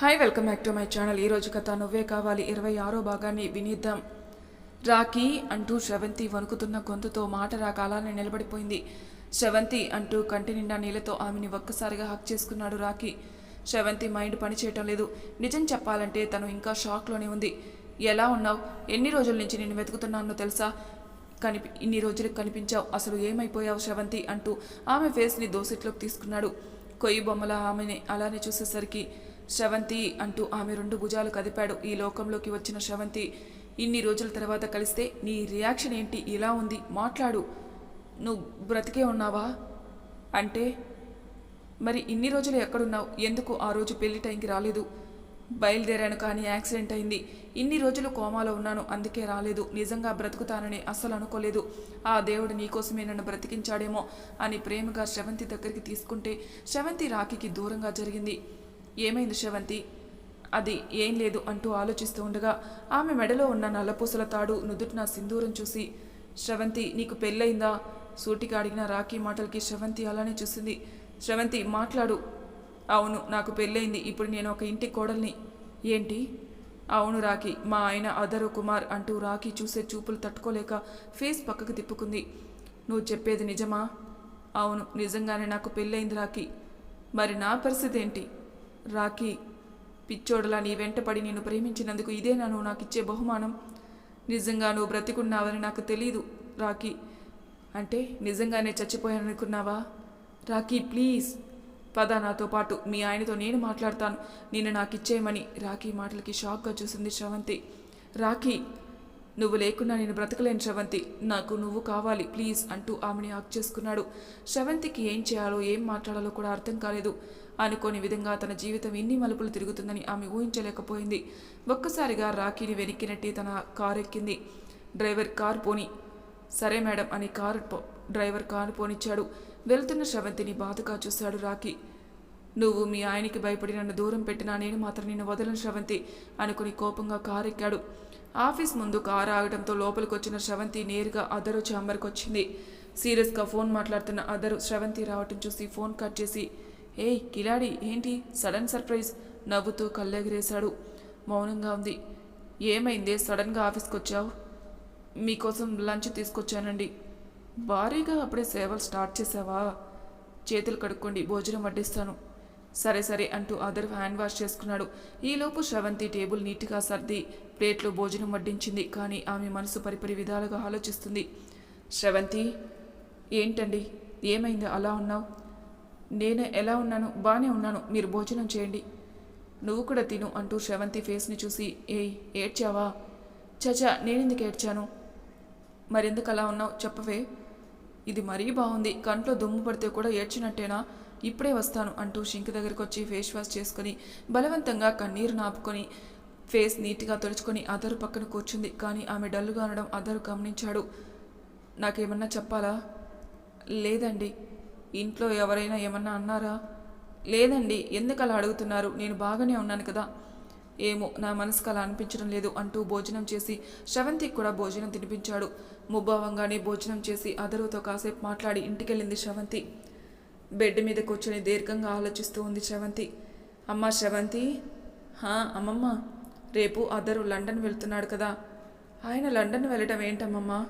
Hi welcome back to my channel ఈరోజు కథ నువ్వే కావాలి. ఇరవై ఆరో భాగాన్ని వినిద్దాం. రాఖీ అంటూ శ్రవంతి వణుకుతున్న గొంతుతో మాట రాక అలానే నిలబడిపోయింది. శ్రవంతి అంటూ కంటి నిండా నీళ్ళతో ఆమెని ఒక్కసారిగా హక్ చేసుకున్నాడు రాఖీ. శ్రవంతి మైండ్ పనిచేయటం లేదు. నిజం చెప్పాలంటే తను ఇంకా షాక్లోనే ఉంది. ఎలా ఉన్నావు? ఎన్ని రోజుల నుంచి నేను వెతుకుతున్నానో తెలుసా? కనిపి ఇన్ని రోజులకు కనిపించావు. అసలు ఏమైపోయావు శ్రవంతి? అంటూ ఆమె ఫేస్ని దోసిట్లోకి తీసుకున్నాడు. కొయ్యి బొమ్మల ఆమెని అలానే చూసేసరికి శ్రవంతి అంటూ ఆమె రెండు భుజాలు కదిపాడు. ఈ లోకంలోకి వచ్చిన శ్రవంతి ఇన్ని రోజుల తర్వాత కలిస్తే నీ రియాక్షన్ ఏంటి? ఇలా ఉంది. మాట్లాడు. నువ్వు బ్రతికే ఉన్నావా? అంటే మరి ఇన్ని రోజులు ఎక్కడున్నావు? ఎందుకు ఆ రోజు పెళ్ళి టైంకి రాలేదు? బయలుదేరాను కానీ యాక్సిడెంట్ అయింది. ఇన్ని రోజులు కోమాలో ఉన్నాను అందుకే రాలేదు. నిజంగా బ్రతుకుతానని అస్సలు అనుకోలేదు. ఆ దేవుడు నీకోసమే నన్ను బ్రతికించాడేమో అని ప్రేమగా శ్రవంతి దగ్గరికి తీసుకుంటే శ్రవంతి రాఖీకి దూరంగా జరిగింది. ఏమైంది శ్రవంతి అది ఏం లేదు అంటూ ఆలోచిస్తూ ఉండగా ఆమె మెడలో ఉన్న నల్లపూసల తాడు నుదుటిన సింధూరం చూసి శ్రవంతి నీకు పెళ్ళయిందా సూటిగా అడిగిన రాఖీ మాటలకి శ్రవంతి అలానే చూసింది. శ్రవంతి మాట్లాడు. అవును నాకు పెళ్ళయింది. ఇప్పుడు నేను ఒక ఇంటి కోడల్ని. ఏంటి? అవును రాఖీ మా ఆయన అదరు కుమార్ అంటూ రాఖీ చూసే చూపులు తట్టుకోలేక ఫేస్ పక్కకు తిప్పుకుంది. నువ్వు చెప్పేది నిజమా? అవును నిజంగానే నాకు పెళ్ళయింది రాఖీ. మరి నా పరిస్థితి ఏంటి? రాఖీ పిచ్చోడలా నీ వెంటపడి నిన్ను ప్రేమించినందుకు ఇదేనా నువ్వు నాకు ఇచ్చే బహుమానం. నిజంగా నువ్వు బ్రతికున్నావని నాకు తెలీదు రాఖీ అంటే నిజంగానే చచ్చిపోయాననుకున్నావా? రాఖీ ప్లీజ్. పద నాతో పాటు మీ ఆయనతో నేను మాట్లాడతాను. నేను నాకు ఇచ్చేయమని రాఖీ మాటలకి షాక్గా చూసింది శ్రవంతి. రాఖీ నువ్వు లేకున్నా నేను బ్రతకలేను శ్రవంతి. నాకు నువ్వు కావాలి ప్లీజ్ అంటూ ఆమెని ఆక్ చేసుకున్నాడు. శ్రవంతికి ఏం చేయాలో ఏం మాట్లాడాలో కూడా అర్థం కాలేదు. అనుకోని విధంగా తన జీవితం ఇన్ని మలుపులు తిరుగుతుందని ఆమె ఊహించలేకపోయింది. ఒక్కసారిగా రాఖీని వెనక్కినట్టి తన కారు ఎక్కింది డ్రైవర్ కారు పోని. సరే మేడం అని కారు డ్రైవర్ కారు పోనిచ్చాడు. వెళ్తున్న శ్రవంతిని బాధగా చూశాడు రాఖీ. నువ్వు మీ ఆయనకి భయపడి నన్ను దూరం పెట్టినా నేను మాత్రం నిన్ను వదలను శ్రవంతి అనుకుని కోపంగా కారు ఎక్కాడు ఆఫీస్ ముందు కారు ఆగడంతో లోపలికి వచ్చిన శ్రవంతి నేరుగా అదరు ఛాంబర్కి వచ్చింది సీరియస్గా ఫోన్ మాట్లాడుతున్న అదరు శ్రవంతి రావటం చూసి ఫోన్ కట్ చేసి ఏయ్ కిలాడి ఏంటి? Sudden surprise. నవ్వుతూ కళ్ళెగిరేశాడు. మౌనంగా ఉంది. ఏమైంది? సడన్గా ఆఫీస్కి వచ్చావు మీకోసం లంచ్ తీసుకొచ్చానండి. భారీగా అప్పుడే సేవలు స్టార్ట్ చేసావా? చేతులు కడుక్కోండి భోజనం వడ్డిస్తాను. సరే సరే అంటూ అదర్ హ్యాండ్ వాష్ చేసుకున్నాడు. ఈలోపు శ్రవంతి టేబుల్ నీట్గా సర్ది ప్లేట్లో భోజనం వడ్డించింది. కానీ ఆమె మనసు పరిపరి విధాలుగా ఆలోచిస్తుంది. శ్రవంతి ఏంటండి? ఏమైంది? అలా ఉన్నావు? నేను ఎలా ఉన్నాను బాగానే ఉన్నాను. మీరు భోజనం చేయండి. నువ్వు కూడా తిను అంటూ శ్రవంతి ఫేస్ని చూసి ఏ ఏడ్చావా? చచా నేనెందుకు ఏడ్చాను? మరెందుకు అలా ఉన్నావు? చెప్పవే. ఇది మరీ బాగుంది కంట్లో దుమ్ము పడితే కూడా ఏడ్చినట్టేనా? ఇప్పుడే వస్తాను అంటూ షింక్ దగ్గరికి వచ్చి ఫేస్ వాష్ చేసుకొని బలవంతంగా కన్నీరు నాపుకొని ఫేస్ నీట్గా తుడుచుకొని అదరు పక్కన కూర్చుంది. కానీ ఆమె డల్లుగా అనడం అదరు గమనించాడు. నాకేమన్నా చెప్పాలా? లేదండి. ఇంట్లో ఎవరైనా ఏమన్నా అన్నారా? లేదండి ఎందుకు అలా అడుగుతున్నారు? నేను బాగానే ఉన్నాను కదా. ఏమో నా మనసుకు అలా అనిపించడం లేదు అంటూ భోజనం చేసి శ్రవంతికి కూడా భోజనం తినిపించాడు. ముభావంగానే భోజనం చేసి అదరుతో కాసేపు మాట్లాడి ఇంటికెళ్ళింది శ్రవంతి. బెడ్ మీద కూర్చొని దీర్ఘంగా ఆలోచిస్తూ ఉంది శ్రవంతి. అమ్మ శ్రవంతి? హా అమ్మమ్మ. రేపు అదరు లండన్ వెళ్తున్నాడు కదా. ఆయన లండన్ వెళ్ళటం ఏంటమ్మమ్మా?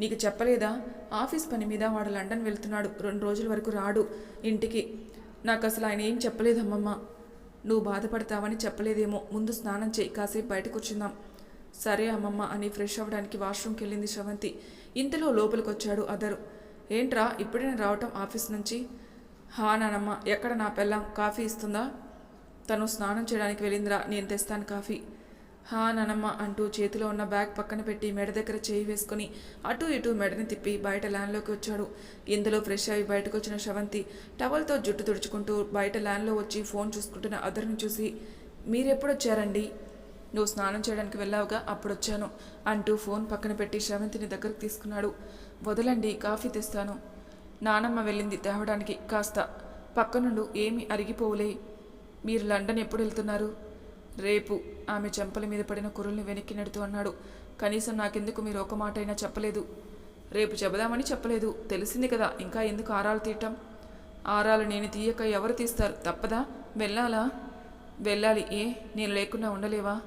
నీకు చెప్పలేదా? ఆఫీస్ పని మీద వాడు లండన్ వెళ్తున్నాడు. రెండు రోజుల వరకు రాడు ఇంటికి. నాకు అసలు ఆయన ఏం చెప్పలేదమ్మమ్మ. నువ్వు బాధపడతావని చెప్పలేదేమో. ముందు స్నానం చేయి. కాసేపు బయటకు వచ్చిందాం. సరే అమ్మమ్మ అని ఫ్రెష్ అవ్వడానికి వాష్రూమ్కి వెళ్ళింది శ్రవంతి. ఇంతలో లోపలికి వచ్చాడు అదరు. ఏంట్రా? ఇప్పుడే నేను రావటం ఆఫీస్ నుంచి? హా నానమ్మ ఎక్కడ నా పెళ్ళాం? కాఫీ ఇస్తుందా? తను స్నానం చేయడానికి వెళ్ళిందిరా. నేను తెస్తాను కాఫీ. హా నానమ్మ అంటూ చేతిలో ఉన్న బ్యాగ్ పక్కన పెట్టి మెడ దగ్గర చేయి వేసుకుని అటు ఇటు మెడని తిప్పి బయట ల్యాన్లోకి వచ్చాడు. ఇందులో ఫ్రెష్ అయి బయటకు వచ్చిన శ్రవంతి టవల్తో జుట్టు తుడుచుకుంటూ బయట ల్యాన్లో వచ్చి ఫోన్ చూసుకుంటున్న అదర్ని చూసి మీరెప్పుడు వచ్చారండి నువ్వు స్నానం చేయడానికి వెళ్ళావుగా అప్పుడు వచ్చాను అంటూ ఫోన్ పక్కన పెట్టి శ్రవంతిని దగ్గరకు తీసుకున్నాడు. వదలండి కాఫీ తెస్తాను. నానమ్మ వెళ్ళింది తేవడానికి. కాస్త పక్కనుండు ఏమీ అరిగిపోవులే. మీరు లండన్ ఎప్పుడు వెళ్తున్నారు? రేపు ఆమె చెంపల మీద పడిన కురుల్ని వెనక్కి నెడుతూ అన్నాడు. కనీసం నాకెందుకు మీరు ఒక మాట అయినా చెప్పలేదు? రేపు చెబుదామని చెప్పలేదు. తెలిసింది కదా ఇంకా ఎందుకు ఆరాలు తీయటం? ఆరాలు నేను తీయక ఎవరు తీస్తారు? తప్పదా? వెళ్ళాలా? వెళ్ళాలి. ఏ? నేను లేకుండా ఉండలేవా?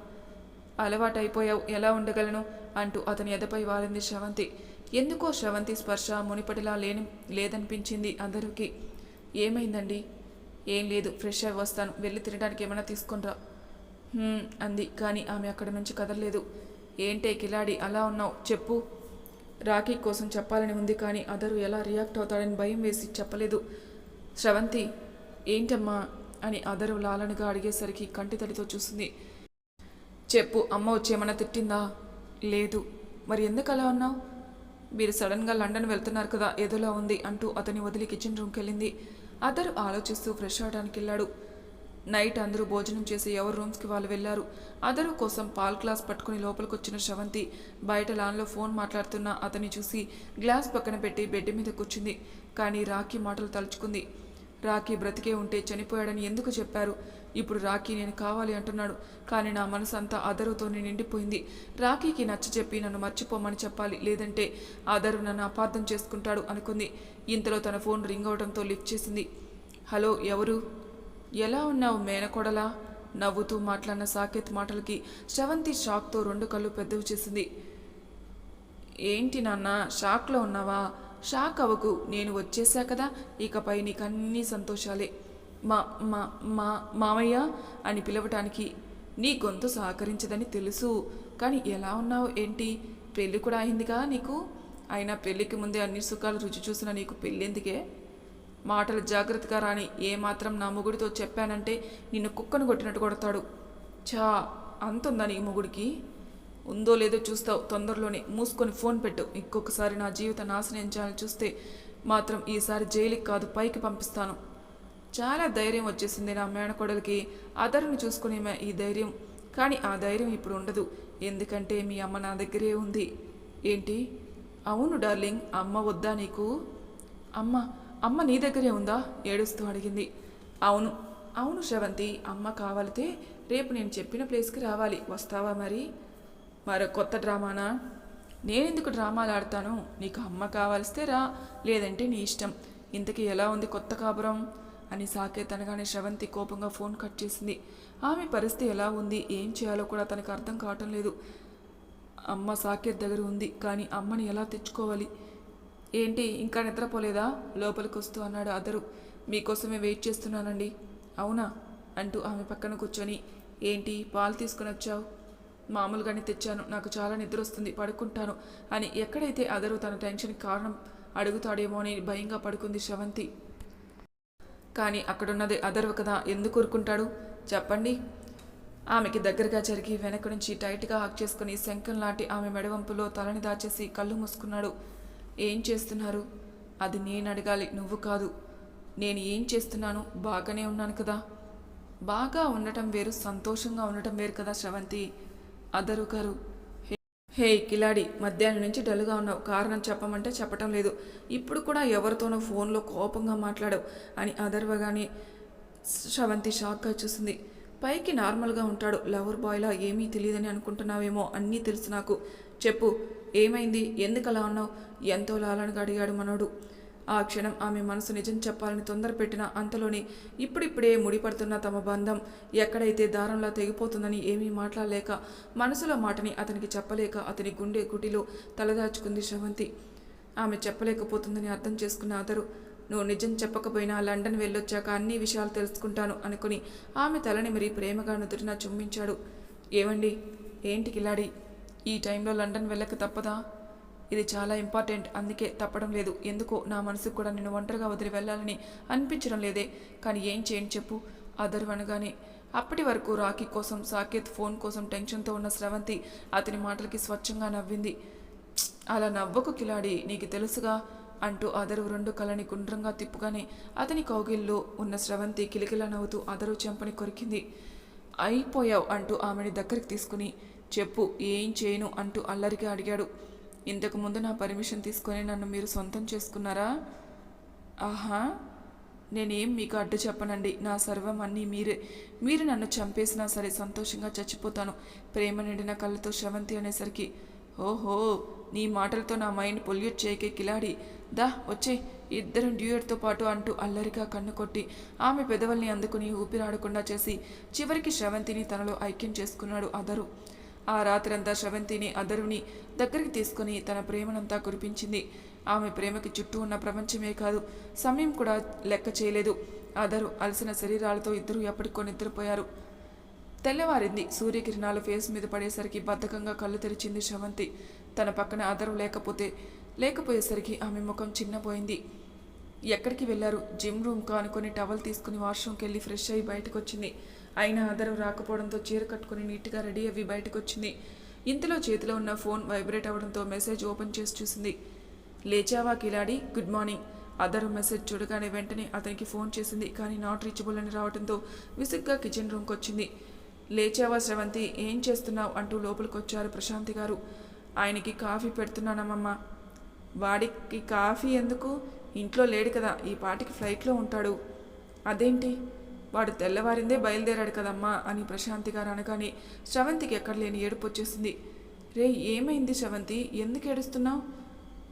అలవాటైపోయావు. ఎలా ఉండగలను? అంటూ అతని ఎదపై వాలింది శ్రవంతి. ఎందుకో శ్రవంతి స్పర్శ మునిపటిలా లేని లేదనిపించింది అందరికీ. ఏమైందండి? ఏం లేదు. ఫ్రెష్ అయి వస్తాను. వెళ్ళి తినడానికి ఏమైనా తీసుకొనిరా అంది. కానీ ఆమె అక్కడి నుంచి కదలలేదు. ఏంటే కిలాడి అలా ఉన్నావు? చెప్పు. రాఖీ కోసం చెప్పాలని ఉంది కానీ అదరు ఎలా రియాక్ట్ అవుతాడని భయం వేసి చెప్పలేదు. శ్రవంతి ఏంటమ్మా? అని అదరు లాలనగా అడిగేసరికి కంటి తడితో చూసింది. చెప్పు అమ్మ వచ్చేమన్నా తిట్టిందా? లేదు. మరి ఎందుకు అలా ఉన్నావు? మీరు సడన్గా లండన్ వెళ్తున్నారు కదా ఏదోలా ఉంది అంటూ అతని వదిలి కిచెన్ రూమ్కి వెళ్ళింది అదరు ఆలోచిస్తూ ఫ్రెష్ అవడానికి వెళ్ళాడు నైట్ అందరూ భోజనం చేసి ఎవరి రూమ్స్కి వాళ్ళు వెళ్ళారు. అదరు కోసం పాల్ గ్లాస్ పట్టుకుని లోపలికి వచ్చిన శ్రవంతి బయట లాన్లో ఫోన్ మాట్లాడుతున్న అతన్ని చూసి గ్లాస్ పక్కన పెట్టి బెడ్ మీద కూర్చుంది. కానీ రాఖీ మాటలు తలుచుకుంది. రాఖీ బ్రతికే ఉంటే చనిపోయాడని ఎందుకు చెప్పారు? ఇప్పుడు రాఖీ నేను కావాలి అంటున్నాడు. కానీ నా మనసు అంతా అదరుతోనే నిండిపోయింది. రాఖీకి నచ్చ చెప్పి నన్ను మర్చిపోమని చెప్పాలి. లేదంటే అదరు నన్ను అపార్థం చేసుకుంటాడు అనుకుంది. ఇంతలో తన ఫోన్ రింగ్ అవడంతో లిఫ్ట్ చేసింది. హలో ఎవరు? ఎలా ఉన్నావు మేనకొడలా? నవ్వుతూ మాట్లాడిన సాకేత్ మాటలకి శ్రవంతి షాక్తో రెండు కళ్ళు పెద్దవి చేసింది. ఏంటి నాన్న షాక్లో ఉన్నావా? షాక్ అవ్వకు నేను వచ్చేసా కదా? ఇకపై నీకు అన్ని సంతోషాలే. మా మా మా మామయ్య అని పిలవటానికి నీ గొంతు సహకరించదని తెలుసు. కానీ ఎలా ఉన్నావు ఏంటి? పెళ్ళి కూడా అయిందిగా నీకు? అయినా పెళ్ళికి ముందే అన్ని సుఖాలు రుచి చూసిన నీకు పెళ్ళెందుకే మాటలు జాగ్రత్తగా రాని ఏమాత్రం నా మొగుడితో చెప్పానంటే నిన్ను కుక్కను కొట్టినట్టు కొడతాడు. చా అంతుందా నీ మొగుడికి? ఉందో లేదో చూస్తావు తొందరలోనే మూసుకొని ఫోన్ పెట్టు. ఇంకొకసారి నా జీవిత నాశనం చేయాలని చూస్తే మాత్రం ఈసారి జైలుకి కాదు పైకి పంపిస్తాను. చాలా ధైర్యం వచ్చేసింది నా మేనకోడలికి. అదరుని చూసుకునేమే ఈ ధైర్యం. కానీ ఆ ధైర్యం ఇప్పుడు ఉండదు. ఎందుకంటే మీ అమ్మ నా దగ్గరే ఉంది. ఏంటి? అవును డార్లింగ్. అమ్మ వద్దా నీకు? అమ్మ అమ్మ నీ దగ్గరే ఉందా? ఏడుస్తూ అడిగింది. అవును. అవును శ్రవంతి అమ్మ కావాలితే రేపు నేను చెప్పిన ప్లేస్కి రావాలి. వస్తావా మరి? మరో కొత్త డ్రామానా? నేనెందుకు డ్రామాలు ఆడతాను? నీకు అమ్మ కావాల్స్తే రా. లేదంటే నీ ఇష్టం. ఇంతకీ ఎలా ఉంది కొత్త కాపురం? అని సాకేత్ అనగానే శ్రవంతి కోపంగా ఫోన్ కట్ చేసింది. ఆమె పరిస్థితి ఎలా ఉంది? ఏం చేయాలో కూడా తనకు అర్థం కావటం లేదు. అమ్మ సాకేత్ దగ్గర ఉంది. కానీ అమ్మని ఎలా తెచ్చుకోవాలి? ఏంటి ఇంకా నిద్రపోలేదా? లోపలికి వస్తూ అన్నాడు అదరు. మీకోసమే వెయిట్ చేస్తున్నానండి. అవునా? అంటూ ఆమె పక్కన కూర్చొని ఏంటి పాలు తీసుకుని వచ్చావు? మామూలుగానే తెచ్చాను నాకు చాలా నిద్ర వస్తుంది పడుకుంటాను అని ఎక్కడైతే అదరు తన టెన్షన్కి కారణం అడుగుతాడేమో అని భయంగా పడుకుంది శ్రవంతి కానీ అక్కడున్నది అదర్వ కదా ఎందుకు ఊరుకుంటాడు? చెప్పండి. ఆమెకి దగ్గరగా జరిగి వెనక నుంచి టైట్గా హక్ చేసుకుని శంఖం లాంటి ఆమె మెడవంపులో తలని దాచేసి కళ్ళు మూసుకున్నాడు. ఏం చేస్తున్నారు? అది నేను అడగాలి నువ్వు కాదు. నేను ఏం చేస్తున్నాను బాగానే ఉన్నాను కదా. బాగా ఉండటం వేరు సంతోషంగా ఉండటం వేరు కదా శ్రవంతి. అదరు గారు "హే- కిలాడి మధ్యాహ్నం నుంచి డల్గా ఉన్నావు. కారణం చెప్పమంటే చెప్పటం లేదు. ఇప్పుడు కూడా ఎవరితోనో ఫోన్లో కోపంగా మాట్లాడావు అని అదర్వగానే శ్రవంతి షాక్గా చూసింది. పైకి నార్మల్గా ఉంటాడు. లవర్ బాయ్లా ఏమీ తెలియదని అనుకుంటున్నావేమో అన్నీ తెలుసు నాకు. చెప్పు ఏమైంది? ఎందుకు అలా ఉన్నావు? ఎంతో లాలనగా అడిగాడు మనోడు. ఆ క్షణం ఆమె మనసు నిజం చెప్పాలని తొందర పెట్టిన అంతలోనే ఇప్పుడిప్పుడే ముడిపడుతున్న తమ బంధం ఎక్కడైతే దారంలా తెగిపోతుందని ఏమీ మాట్లాడలేక మనసులో మాటని అతనికి చెప్పలేక అతని గుండె గుటిలో తలదాచుకుంది శ్రవంతి. ఆమె చెప్పలేకపోతుందని అర్థం చేసుకున్న అతరు నువ్వు నిజం చెప్పకపోయినా లండన్ వెళ్ళొచ్చాక అన్ని విషయాలు తెలుసుకుంటాను అనుకుని ఆమె తలని మరీ ప్రేమగా నుదుటిన చుమ్మించాడు. ఏమండి? ఏంటి కిలాడి? ఈ టైంలో లండన్ వెళ్ళక తప్పదా? ఇది చాలా ఇంపార్టెంట్. అందుకే తప్పడం లేదు. ఎందుకో నా మనసుకు కూడా నేను ఒంటరిగా వదిలి వెళ్ళాలని అనిపించడం లేదే. కానీ ఏం చేయని చెప్పు. అదరు అనగానే అప్పటి వరకు రాఖీ కోసం సాకేత్ ఫోన్ కోసం టెన్షన్తో ఉన్న స్రవంతి అతని మాటలకి స్వచ్ఛంగా నవ్వింది. అలా నవ్వకు కిలాడి నీకు తెలుసుగా? అంటూ అదరు రెండు కళ్ళని గుండ్రంగా తిప్పుగానే అతని కౌగిల్లో ఉన్న స్రవంతి కిలకిలా నవ్వుతూ అదరు చెంపని కొరికింది. అయిపోయావు అంటూ ఆమెని దగ్గరికి తీసుకుని చెప్పు ఏం చేయను అంటూ అల్లరిగా అడిగాడు. ఇంతకు ముందు నా పర్మిషన్ తీసుకొని నన్ను మీరు సొంతం చేసుకున్నారా? ఆహా నేనేం మీకు అడ్డు చెప్పనండి. నా సర్వం అన్నీ మీరే. మీరు నన్ను చంపేసినా సరే సంతోషంగా చచ్చిపోతాను. ప్రేమ నిండిన కళ్ళతో శ్రవంతి అనేసరికి ఓహో నీ మాటలతో నా మైండ్ పొల్యూట్ చేయకే కిలాడి. దా వచ్చే. ఇద్దరం డ్యూయట్తో పాటు అంటూ అల్లరిగా కన్ను కొట్టి ఆమె పెదవుల్ని అందుకుని ఊపిరాడకుండా చేసి చివరికి శ్రవంతిని తనలో ఐక్యం చేసుకున్నాడు అదరు. ఆ రాత్రంతా శ్రవంతిని అదరుని దగ్గరికి తీసుకుని తన ప్రేమనంతా కురిపించింది. ఆమె ప్రేమకి చుట్టూ ఉన్న ప్రపంచమే కాదు సమయం కూడా లెక్క చేయలేదు. అదరు అలసిన శరీరాలతో ఇద్దరు ఎప్పటికో నిద్రపోయారు. తెల్లవారింది. సూర్యకిరణాలు ఫేస్ మీద పడేసరికి బద్ధకంగా కళ్ళు తెరిచింది శ్రవంతి తన పక్కన అదరు లేకపోతే లేకపోయేసరికి ఆమె ముఖం చిన్నపోయింది ఎక్కడికి వెళ్ళారు జిమ్ రూమ్ కానుకొని టవల్ తీసుకుని వాష్రూమ్కి వెళ్ళి ఫ్రెష్ అయ్యి బయటకు వచ్చింది అయినా అదరు రాకపోవడంతో చీర కట్టుకుని నీట్గా రెడీ అవి బయటకు వచ్చింది ఇంతలో చేతిలో ఉన్న ఫోన్ వైబ్రేట్ అవ్వడంతో మెసేజ్ ఓపెన్ చేసి చూసింది. లేచావా కిలాడి? Good morning. అదరు మెసేజ్ చూడగానే వెంటనే అతనికి ఫోన్ చేసింది కానీ నాట్ రీచబుల్ అని రావడంతో విసుగ్గా కిచెన్ రూమ్కి వచ్చింది లేచావా శ్రవంతి ఏం చేస్తున్నావు? అంటూ లోపలికి వచ్చారు ప్రశాంతి గారు. ఆయనకి కాఫీ పెడుతున్నానమ్మమ్మ. వాడికి కాఫీ ఎందుకు? ఇంట్లో లేడు కదా ఈ పాటికి ఫ్లైట్లో ఉంటాడు. అదేంటి? వాడు తెల్లవారిందే బయలుదేరాడు కదమ్మా అని ప్రశాంతి గారు అనగానే శ్రవంతికి ఎక్కడ లేని ఏడుపు వచ్చేసింది. రే ఏమైంది శ్రవంతి ఎందుకు ఏడుస్తున్నావు?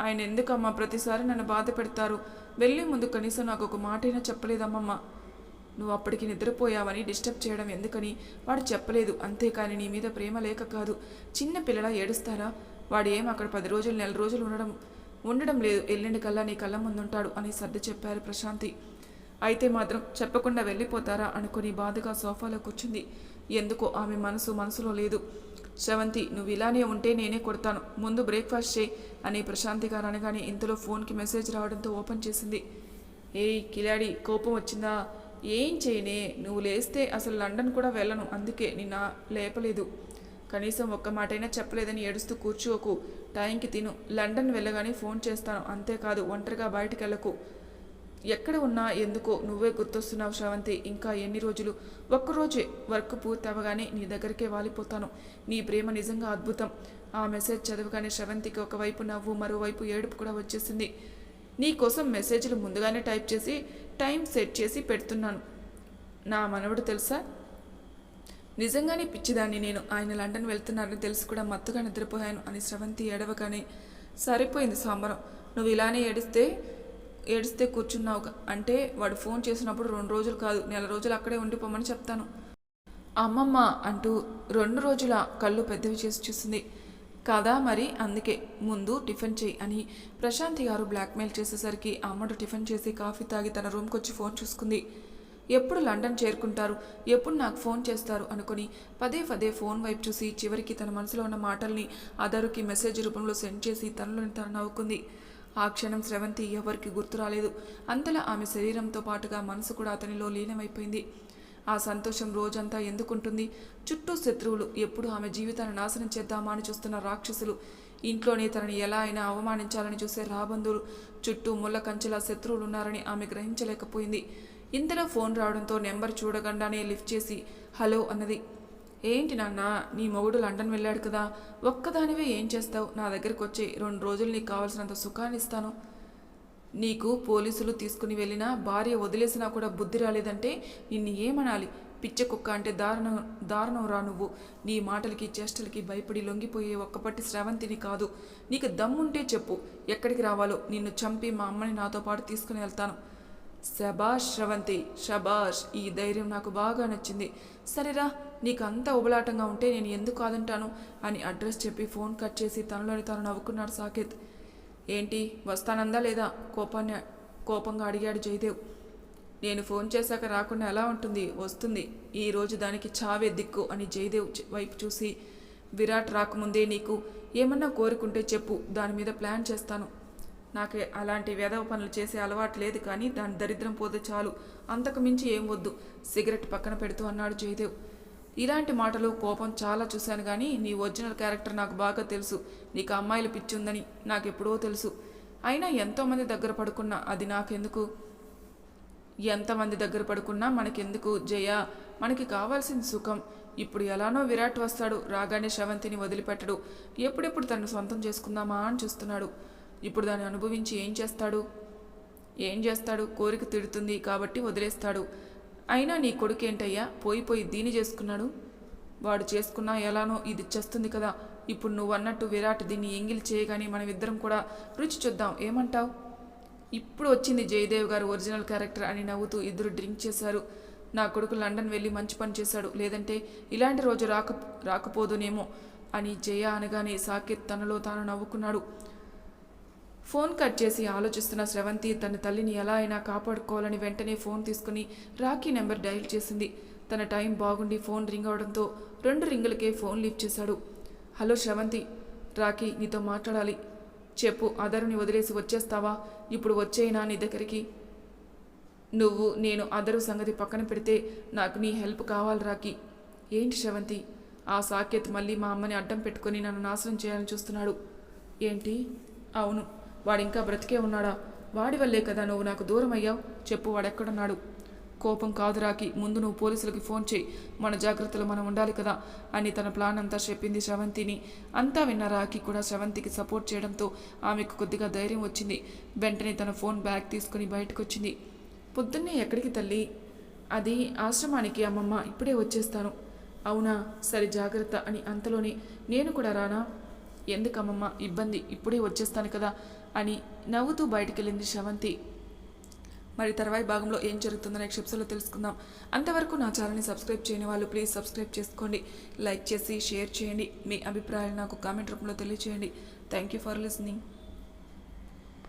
ఆయన ఎందుకమ్మా ప్రతిసారి నన్ను బాధ పెడతారు? వెళ్ళే ముందు కనీసం నాకు ఒక మాటైనా చెప్పలేదమ్మమ్మ. నువ్వు అప్పటికి నిద్రపోయావని డిస్టర్బ్ చేయడం ఎందుకని? వాడు చెప్పలేదు అంతేకాని నీ మీద ప్రేమ లేక కాదు. చిన్న పిల్లల ఏడుస్తారా? వాడు ఏం అక్కడ పది రోజులు నెల రోజులు ఉండడం ఉండడం లేదు. ఎల్లుండి కల్లా నీ కళ్ళ ముందుంటాడు అని సర్ది చెప్పారు ప్రశాంతి. అయితే మాత్రం చెప్పకుండా వెళ్ళిపోతారా అనుకుని బాధగా సోఫాలో కూర్చుంది. ఎందుకో? ఆమె మనసు మనసులో లేదు. శ్రవంతి నువ్వు ఇలానే ఉంటే నేనే కొడతాను. ముందు బ్రేక్ఫాస్ట్ చేయి అని ప్రశాంతి గారు అనగానే ఇంతలో ఫోన్కి మెసేజ్ రావడంతో ఓపెన్ చేసింది. ఏయ్ కిలాడి కోపం వచ్చిందా? ఏం చేయనే? నువ్వు లేస్తే అసలు లండన్ కూడా వెళ్ళను. అందుకే నిన్న లేపలేదు. కనీసం ఒక్క మాటైనా చెప్పలేదని ఏడుస్తూ కూర్చోకు. టైంకి తిను. లండన్ వెళ్ళగానే ఫోన్ చేస్తాను. అంతేకాదు ఒంటరిగా బయటకెళ్ళకు. వెళ్ళకు ఎక్కడ ఉన్నా ఎందుకో నువ్వే గుర్తొస్తున్నావు శ్రవంతి. ఇంకా ఎన్ని రోజులు? ఒక్కరోజే వర్క్ పూర్తి అవ్వగానే నీ దగ్గరికే వాలిపోతాను. నీ ప్రేమ నిజంగా అద్భుతం. ఆ మెసేజ్ చదవగానే శ్రవంతికి ఒకవైపు నవ్వు మరోవైపు ఏడుపు కూడా వచ్చేసింది. నీ కోసం మెసేజ్లు ముందుగానే టైప్ చేసి టైం సెట్ చేసి పెడుతున్నాను. నా మనవడు తెలుసా? నిజంగానే పిచ్చిదాన్ని నేను. ఆయన లండన్ వెళ్తున్నారని తెలిసి కూడా మత్తుగా నిద్రపోయాను అని శ్రవంతి ఏడవగానే సరిపోయింది సాంబరం. నువ్వు ఇలానే ఏడిస్తే ఏడిస్తే కూర్చున్నావు అంటే వాడు ఫోన్ చేసినప్పుడు రెండు రోజులు కాదు నెల రోజులు అక్కడే ఉండిపోమని చెప్తాను. అమ్మమ్మ అంటూ రెండు రోజుల కళ్ళు పెద్దవి చేసి చూసింది. కదా మరి అందుకే ముందు టిఫిన్ చేయి అని ప్రశాంతి గారు బ్లాక్మెయిల్ చేసేసరికి అమ్మడు టిఫిన్ చేసి కాఫీ తాగి తన రూమ్కి వచ్చి ఫోన్ చూసుకుంది. ఎప్పుడు లండన్ చేరుకుంటారు ఎప్పుడు నాకు ఫోన్ చేస్తారు అనుకుని పదే పదే ఫోన్ వైపు చూసి చివరికి తన మనసులో ఉన్న మాటల్ని అదరుకి మెసేజ్ రూపంలో సెండ్ చేసి తనలోని తను నవ్వుకుంది. ఆ క్షణం స్రవంతి ఎవరికి గుర్తు రాలేదు. అంతలా ఆమె శరీరంతో పాటుగా మనసు కూడా అతనిలో లీనమైపోయింది. ఆ సంతోషం రోజంతా ఎందుకుంటుంది? చుట్టూ శత్రువులు ఎప్పుడు ఆమె జీవితాన్ని నాశనం చేద్దామా అని చూస్తున్న రాక్షసులు ఇంట్లోనే తనని ఎలా అయినా అవమానించాలని చూసే రాబందులు చుట్టూ ముళ్ళ కంచెలా శత్రువులు ఉన్నారని ఆమె గ్రహించలేకపోయింది. ఇంతలో ఫోన్ రావడంతో నెంబర్ చూడకుండానే లిఫ్ట్ చేసి హలో అన్నది. ఏంటి నాన్న నీ మొగుడు లండన్ వెళ్ళాడు కదా ఒక్కదానివే ఏం చేస్తావు? నా దగ్గరకు వచ్చి రెండు రోజులు నీకు కావాల్సినంత సుఖాన్ని ఇస్తాను నీకు పోలీసులు తీసుకుని వెళ్ళినా భార్య వదిలేసినా కూడా బుద్ధి రాలేదంటే నిన్ను ఏమనాలి? పిచ్చ కుక్క అంటే దారుణం దారుణం రా నువ్వు. నీ మాటలకి చేష్టలకి భయపడి లొంగిపోయే ఒక్కపట్టి శ్రవంతిని కాదు. నీకు దమ్ముంటే చెప్పు ఎక్కడికి రావాలో? నిన్ను చంపి మా అమ్మని నాతో పాటు తీసుకుని వెళ్తాను. శబాష్ శ్రవంతి షబాష్ ఈ ధైర్యం నాకు బాగా నచ్చింది. సరేరా నీకు అంత ఉబలాటంగా ఉంటే నేను ఎందుకు కాదంటాను? అని అడ్రస్ చెప్పి ఫోన్ కట్ చేసి తనలోని తను నవ్వుకున్నాడు సాకేత్. ఏంటి వస్తానందా లేదా? కోపాన్ని కోపంగా అడిగాడు జయదేవ్. నేను ఫోన్ చేశాక రాకుండా ఎలా ఉంటుంది? వస్తుంది. ఈరోజు దానికి చావే దిక్కు అని జయదేవ్ వైపు చూసి విరాట్ రాకముందే నీకు ఏమన్నా కోరుకుంటే చెప్పు దాని మీద ప్లాన్ చేస్తాను. నాకు అలాంటి వేదవ పనులు చేసే అలవాటు లేదు కానీ దాని దరిద్రం పోతే చాలు. అంతకు మించి ఏం వద్దు. సిగరెట్ పక్కన పెడుతూ అన్నాడు జయదేవ్. ఇలాంటి మాటలు కోపం చాలా చూశాను కానీ నీ ఒరిజినల్ క్యారెక్టర్ నాకు బాగా తెలుసు. నీకు అమ్మాయిలు పిచ్చి ఉందని నాకు ఎప్పుడో తెలుసు. అయినా ఎంతోమంది దగ్గర పడుకున్నా అది నాకెందుకు? ఎంతమంది దగ్గర పడుకున్నా మనకెందుకు జయ? మనకి కావాల్సిన సుఖం. ఇప్పుడు ఎలానో విరాట్ వస్తాడు రాగానే శ్రవంతిని వదిలిపెట్టడు. ఎప్పుడెప్పుడు తను సొంతం చేసుకుందామా అని చూస్తున్నాడు. ఇప్పుడు దాన్ని అనుభవించి ఏం చేస్తాడు? ఏం చేస్తాడు? కోరిక తిడుతుంది కాబట్టి వదిలేస్తాడు. అయినా నీ కొడుకేంటయ్యా? పోయి పోయి దీని చేసుకున్నాడు? వాడు చేసుకున్నా ఎలానో ఇది చేస్తుంది కదా. ఇప్పుడు నువ్వు అన్నట్టు విరాట్ దీన్ని ఎంగిల్ చేయగానే మనమిద్దరం కూడా రుచి చూద్దాం. ఏమంటావు? ఇప్పుడు వచ్చింది జయదేవ్ గారు ఒరిజినల్ క్యారెక్టర్ అని నవ్వుతూ ఇద్దరు డ్రింక్ చేశారు. నా కొడుకు లండన్ వెళ్ళి మంచి పని చేశాడు. లేదంటే ఇలాంటి రోజు రాక రాకపోదునేమో అని జయ అనగానే సాకేత్ తనలో తాను నవ్వుకున్నాడు. ఫోన్ కట్ చేసి ఆలోచిస్తున్న స్రవంతి తన తల్లిని ఎలా అయినా కాపాడుకోవాలని వెంటనే ఫోన్ తీసుకుని రాఖీ నెంబర్ డయల్ చేసింది. తన టైం బాగుండి ఫోన్ రింగ్ అవడంతో రెండు రింగులకే ఫోన్ లిఫ్ట్ చేశాడు. హలో శ్రవంతి రాఖీ నీతో మాట్లాడాలి. చెప్పు అదరుని వదిలేసి వచ్చేస్తావా? ఇప్పుడు వచ్చేయినా నీ దగ్గరికి. నువ్వు నేను అదరు సంగతి పక్కన పెడితే నాకు నీ హెల్ప్ కావాలి రాఖీ. ఏంటి శ్రవంతి ఆ సాకేత్ మళ్ళీ మా అమ్మని అడ్డం పెట్టుకొని నన్ను నాశనం చేయాలని చూస్తున్నాడు. ఏంటి? అవును వాడు ఇంకా బ్రతికే ఉన్నాడా? వాడి వల్లే కదా నువ్వు నాకు దూరం అయ్యావు చెప్పు వాడెక్కడున్నాడు? కోపం కాదు రాకి ముందు నువ్వు పోలీసులకి ఫోన్ చేయి. మన జాగ్రత్తలు మనం ఉండాలి కదా? అని తన ప్లాన్ అంతా చెప్పింది శ్రవంతిని అంతా విన్న రాకి కూడా శ్రవంతికి సపోర్ట్ చేయడంతో ఆమెకు కొద్దిగా ధైర్యం వచ్చింది. వెంటనే తన ఫోన్ బ్యాగ్ తీసుకుని బయటకు వచ్చింది పొద్దున్నే ఎక్కడికి తల్లి? అది ఆశ్రమానికి అమ్మమ్మ. ఇప్పుడే వచ్చేస్తాను. అవునా? సరే జాగ్రత్త అని అంతలోనే నేను కూడా రానా? ఎందుకమ్మమ్మ? ఇబ్బంది. ఇప్పుడే వచ్చేస్తాను కదా? అని నవ్వుతూ బయటికెళ్ళింది శ్రవంతి. మరి తర్వాయి భాగంలో ఏం జరుగుతుందో నెక్స్ట్ ఎపిసోడ్లో తెలుసుకుందాం. అంతవరకు నా ఛానల్ని సబ్స్క్రైబ్ చేయని వాళ్ళు ప్లీజ్ సబ్స్క్రైబ్ చేసుకోండి. లైక్ చేసి షేర్ చేయండి. మీ అభిప్రాయాలు నాకు కామెంట్ రూపంలో తెలియచేయండి. Thank you for listening